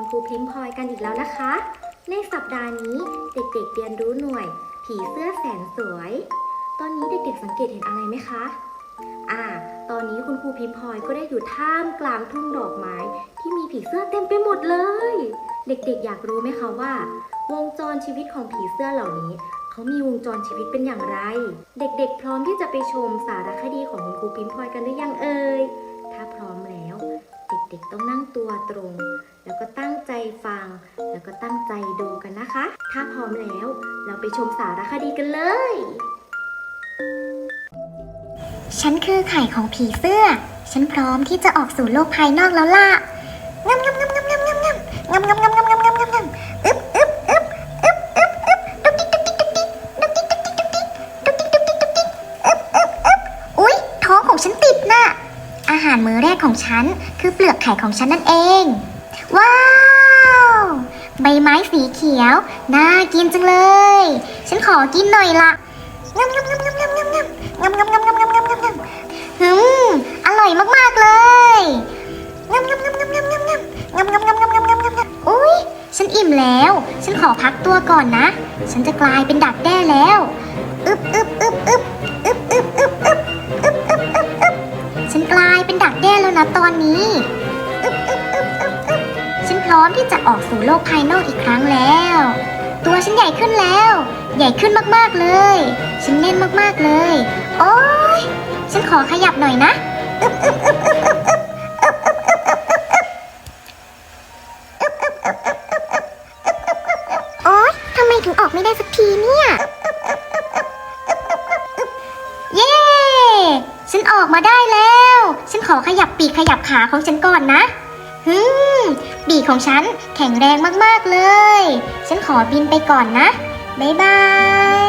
คุณครูพิมพ์พลอยกันอีกแล้วนะคะ ในสัปดาห์นี้เด็กๆเรียนรู้หน่วย ผีเสื้อแสนสวย ตอนนี้เด็กๆสังเกตเห็นอะไรไหมคะ อ่า ตอนนี้คุณครูพิมพ์พลอยก็ได้อยู่ท่ามกลางทุ่งดอกไม้ ที่มีผีเสื้อเต็มไปหมดเลย เด็กๆ อยากรู้ไหมคะว่า วงจรชีวิตของผีเสื้อเหล่านี้เขามีวงจรชีวิตเป็นอย่างไร เด็กๆ พร้อมที่จะไปชมสารคดีของคุณครูพิมพ์พลอยกันหรือยังเอ่ย ถ้าพร้อมแล้ว เด็กต้องนั่งตัวตรง แล้วก็ตั้งใจฟัง แล้วก็ตั้งใจดูกันนะคะ ถ้าพร้อมแล้ว เราไปชมสารคดีกันเลย ฉันคือไข่ของผีเสื้อ ฉันพร้อมที่จะออกสู่โลกภายนอกแล้วล่ะงำงำงำงำงำงำงำงำงำงำงำงำงำงำงำาหารมื้อแรกของฉัน คือเปลือกไข่ของฉันนั่นเอง ว้าว ใบไม้สีเขียว น่ากินจังเลย ฉันขอกินหน่อยละงำงำงำงำงำงำงำงำงำงำงำงำงำงำงำหืมอร่อยมากๆเลยงำงำงำงำงำงำงำงำงำงำงำงำงำงำงำอุ้ยฉันอิ่มแล้ว ฉันขอพักตัวก่อนนะ ฉันจะกลายเป็นดักแด้แล้ว อึบอึบอึบ ฉันกลายเป็นดักแด้แล้วนะตอนนี้อึบอึบอึบอึบอึบฉันพร้อมที่จะออกสู่โลกภายนอกอีกครั้งแล้ว ตัวฉันใหญ่ขึ้นแล้ว ใหญ่ขึ้นมากๆเลย ฉันแน่นมากๆเลย โอ๊ยฉันขอขยับหน่อยนะ ขยับขาของฉันก่อนนะฮึมปีกของฉันแข็งแรงมากๆเลย ฉันขอบินไปก่อนนะบ๊ายบาย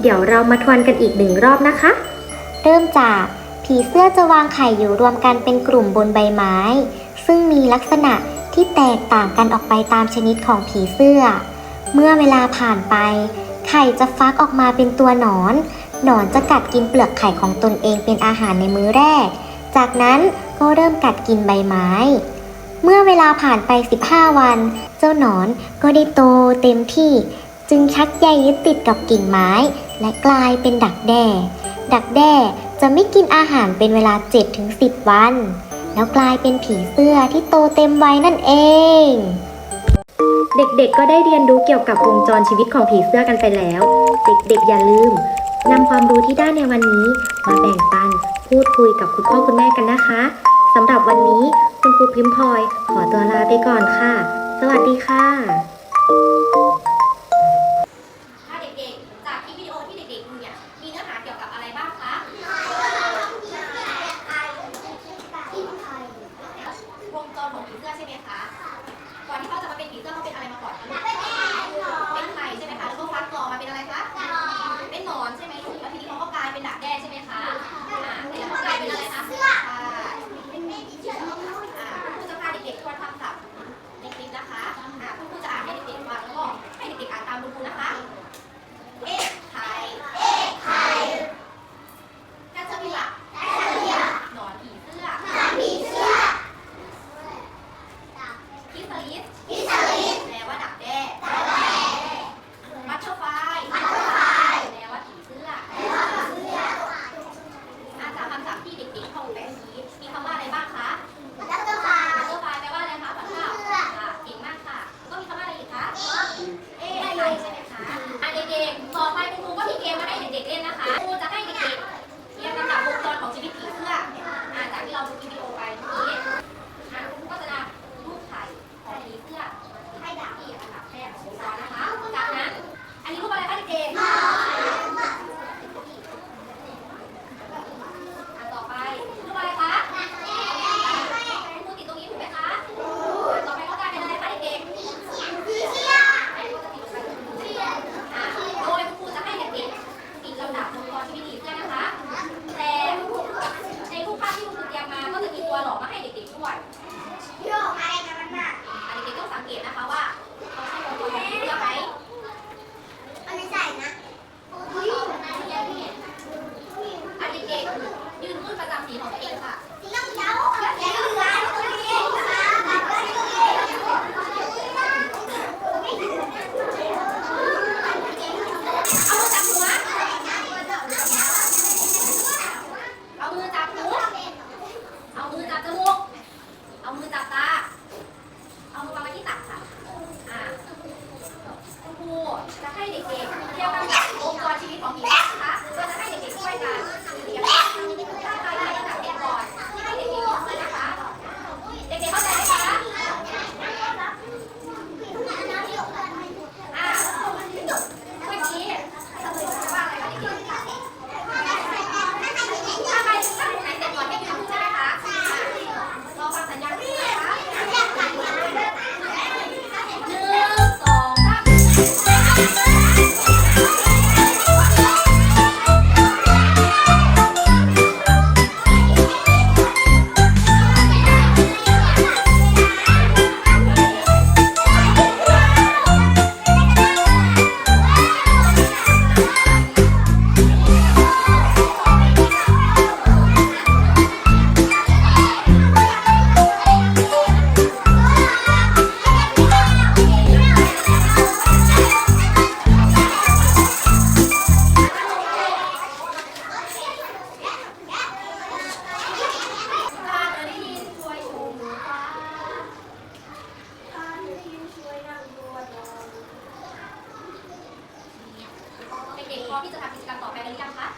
เดี๋ยวเรามาทวนกันอีกหนึ่งรอบนะคะ เริ่มจากผีเสื้อจะวางไข่อยู่รวมกันเป็นกลุ่มบนใบไม้ ซึ่งมีลักษณะที่แตกต่างกันออกไปตามชนิดของผีเสื้อ เมื่อเวลาผ่านไป ไข่จะฟักออกมาเป็นตัวหนอน หนอนจะกัดกินเปลือกไข่ของตนเองเป็นอาหารในมื้อแรก จากนั้นก็เริ่มกัดกินใบไม้ เมื่อเวลาผ่านไป 15 วัน เจ้าหนอนก็ได้โตเต็มที่ จึงชักใยยึดติดกับกิ่งไม้ และกลายเป็นดักแด้ ดักแด้จะไม่กินอาหารเป็นเวลา 7-10 วัน แล้วกลายเป็นผีเสื้อที่โตเต็มวัยนั่นเอง เด็กๆ ก็ได้เรียนรู้เกี่ยวกับวงจรชีวิตของผีเสื้อกันไปแล้ว เด็กๆ อย่าลืมนำความรู้ที่ได้ในวันนี้มาแบ่งปัน พูดคุยกับคุณพ่อคุณแม่กันนะคะสำหรับวันนี้คุณครูพิมพ์พลอยขอตัวลาไปก่อนค่ะ สวัสดีค่ะ Yok. จะทำกิจกรรมต่อไปกันหรือยังคะ